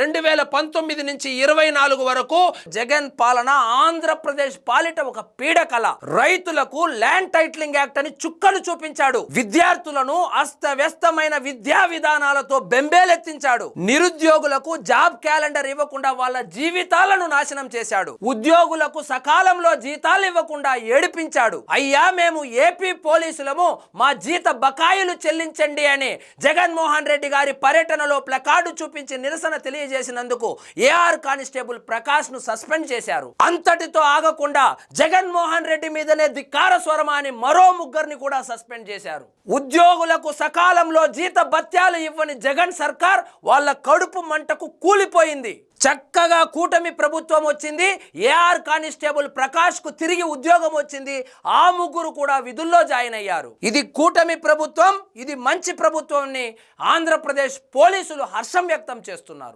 రెండు వేల పంతొమ్మిది నుంచి ఇరవై నాలుగు వరకు జగన్ పాలన ఆంధ్రప్రదేశ్ పాలిట ఒక పీడకల. రైతులకు ల్యాండ్ టైటిలింగ్ యాక్ట్ అని చుక్కలు చూపించాడు. విద్యార్థులను అస్తవ్యస్తమైన విద్యా విధానాలతో బెంబేలెత్తించాడు. నిరుద్యోగులకు జాబ్ క్యాలెండర్ ఇవ్వకుండా వాళ్ళ జీవితాలను నాశనం చేశాడు. ఉద్యోగులకు సకాలంలో జీతాలు ఇవ్వకుండా ఏడిపించాడు. అయ్యా మేము ఏపీ పోలీసులము మా జీత బకాయిలు చెల్లించండి అని జగన్మోహన్ రెడ్డి గారి పర్యటనలో ప్లకార్డు చూపించి నిరసన తెలియజేసినందుకు ఏఆర్ కానిస్టేబుల్ ప్రకాష్ను సస్పెండ్ చేశారు. అంతటితో ఆగకుండా జగన్మోహన్ రెడ్డి మీదనే ధిక్కార స్వరమా అని మరో ముగ్గురిని కూడా సస్పెండ్ చేశారు. ఉద్యోగులకు సకాలంలో జీత భత్యాలు ఇవ్వని జగన్ సర్కార్ వాళ్ళ కడుపు మంటకు కూలిపోయింది. చక్కగా కూటమి ప్రభుత్వం వచ్చింది ఏఆర్ కానిస్టేబుల్ ప్రకాష్కు తిరిగి ఉద్యోగం వచ్చింది ఆ ముగ్గురు కూడా విధుల్లో జాయిన్ అయ్యారు. ఇది కూటమి ప్రభుత్వం ఇది మంచి ప్రభుత్వంని ఆంధ్రప్రదేశ్ పోలీసులు హర్షం వ్యక్తం చేస్తున్నారు.